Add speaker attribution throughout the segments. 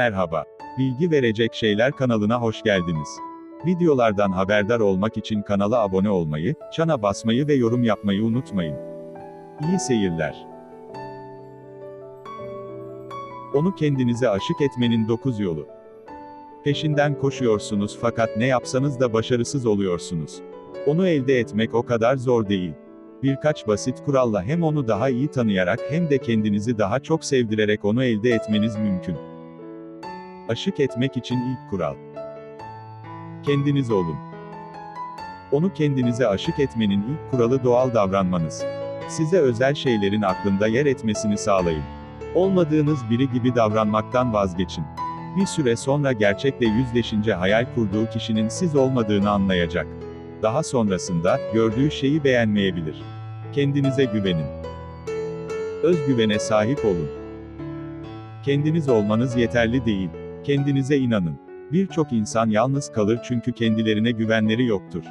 Speaker 1: Merhaba. Bilgi verecek şeyler kanalına hoş geldiniz. Videolardan haberdar olmak için kanala abone olmayı, çana basmayı ve yorum yapmayı unutmayın. İyi seyirler. Onu kendinize aşık etmenin 9 yolu. Peşinden koşuyorsunuz fakat ne yapsanız da başarısız oluyorsunuz. Onu elde etmek o kadar zor değil. Birkaç basit kuralla hem onu daha iyi tanıyarak hem de kendinizi daha çok sevdirerek onu elde etmeniz mümkün. Aşık etmek için ilk kural. Kendiniz olun. Onu kendinize aşık etmenin ilk kuralı doğal davranmanız. Size özel şeylerin aklında yer etmesini sağlayın. Olmadığınız biri gibi davranmaktan vazgeçin. Bir süre sonra gerçekle yüzleşince hayal kurduğu kişinin siz olmadığını anlayacak. Daha sonrasında, gördüğü şeyi beğenmeyebilir. Kendinize güvenin. Özgüvene sahip olun. Kendiniz olmanız yeterli değil. Kendinize inanın. Birçok insan yalnız kalır çünkü kendilerine güvenleri yoktur.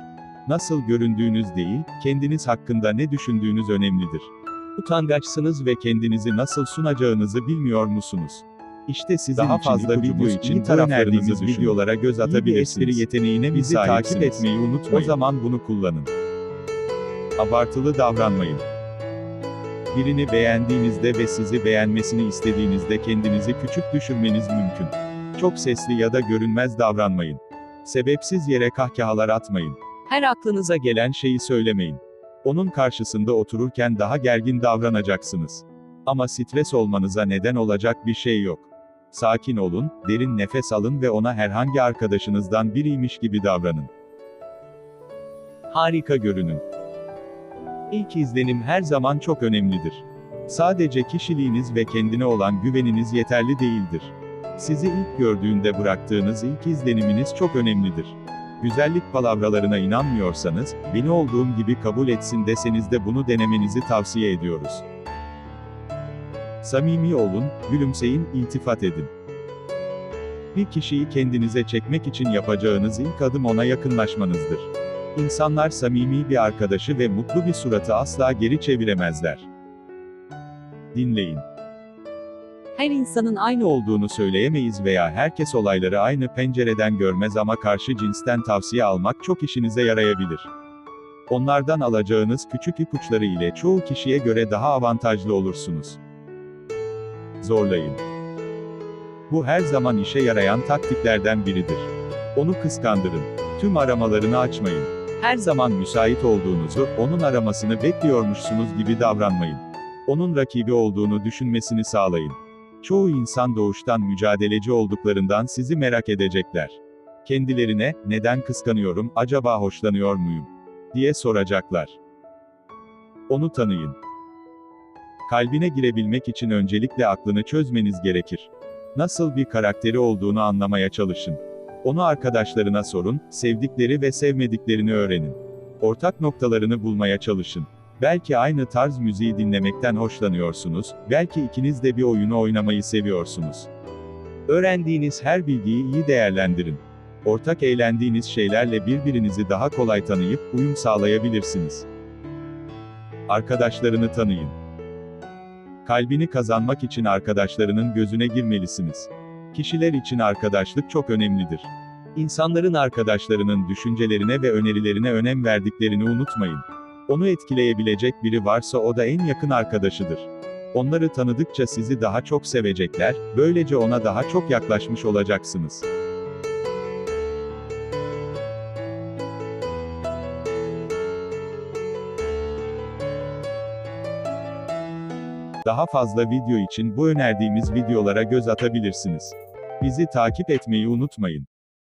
Speaker 1: Nasıl göründüğünüz değil, kendiniz hakkında ne düşündüğünüz önemlidir. Utangaçsınız ve kendinizi nasıl sunacağınızı bilmiyor musunuz? İşte sizin daha fazla video için önerdiğimiz videolara göz atabilirsiniz. Espri yeteneğine bizi takip etmeyi unutmayın. O zaman bunu kullanın. Abartılı davranmayın. Birini beğendiğinizde ve sizi beğenmesini istediğinizde kendinizi küçük düşürmeniz mümkün. Çok sesli ya da görünmez davranmayın. Sebepsiz yere kahkahalar atmayın. Her aklınıza gelen şeyi söylemeyin. Onun karşısında otururken daha gergin davranacaksınız. Ama stres olmanıza neden olacak bir şey yok. Sakin olun, derin nefes alın ve ona herhangi arkadaşınızdan biriymiş gibi davranın. Harika görünün. İlk izlenim her zaman çok önemlidir. Sadece kişiliğiniz ve kendine olan güveniniz yeterli değildir. Sizi ilk gördüğünde bıraktığınız ilk izleniminiz çok önemlidir. Güzellik palavralarına inanmıyorsanız, beni olduğum gibi kabul etsin deseniz de bunu denemenizi tavsiye ediyoruz. Samimi olun, gülümseyin, iltifat edin. Bir kişiyi kendinize çekmek için yapacağınız ilk adım ona yakınlaşmanızdır. İnsanlar samimi bir arkadaşı ve mutlu bir suratı asla geri çeviremezler. Dinleyin. Her insanın aynı olduğunu söyleyemeyiz veya herkes olayları aynı pencereden görmez ama karşı cinsten tavsiye almak çok işinize yarayabilir. Onlardan alacağınız küçük ipuçları ile çoğu kişiye göre daha avantajlı olursunuz. Zorlayın. Bu her zaman işe yarayan taktiklerden biridir. Onu kıskandırın. Tüm aramalarını açmayın. Her zaman müsait olduğunuzu, onun aramasını bekliyormuşsunuz gibi davranmayın. Onun rakibi olduğunu düşünmesini sağlayın. Çoğu insan doğuştan mücadeleci olduklarından sizi merak edecekler. Kendilerine, neden kıskanıyorum, acaba hoşlanıyor muyum? diye soracaklar. Onu tanıyın. Kalbine girebilmek için öncelikle aklını çözmeniz gerekir. Nasıl bir karakteri olduğunu anlamaya çalışın. Onu arkadaşlarına sorun, sevdikleri ve sevmediklerini öğrenin. Ortak noktalarını bulmaya çalışın. Belki aynı tarz müziği dinlemekten hoşlanıyorsunuz, belki ikiniz de bir oyunu oynamayı seviyorsunuz. Öğrendiğiniz her bilgiyi iyi değerlendirin. Ortak eğlendiğiniz şeylerle birbirinizi daha kolay tanıyıp uyum sağlayabilirsiniz. Arkadaşlarını tanıyın. Kalbini kazanmak için arkadaşlarının gözüne girmelisiniz. Kişiler için arkadaşlık çok önemlidir. İnsanların arkadaşlarının düşüncelerine ve önerilerine önem verdiklerini unutmayın. Onu etkileyebilecek biri varsa o da en yakın arkadaşıdır. Onları tanıdıkça sizi daha çok sevecekler, böylece ona daha çok yaklaşmış olacaksınız. Daha fazla video için bu önerdiğimiz videolara göz atabilirsiniz. Bizi takip etmeyi unutmayın.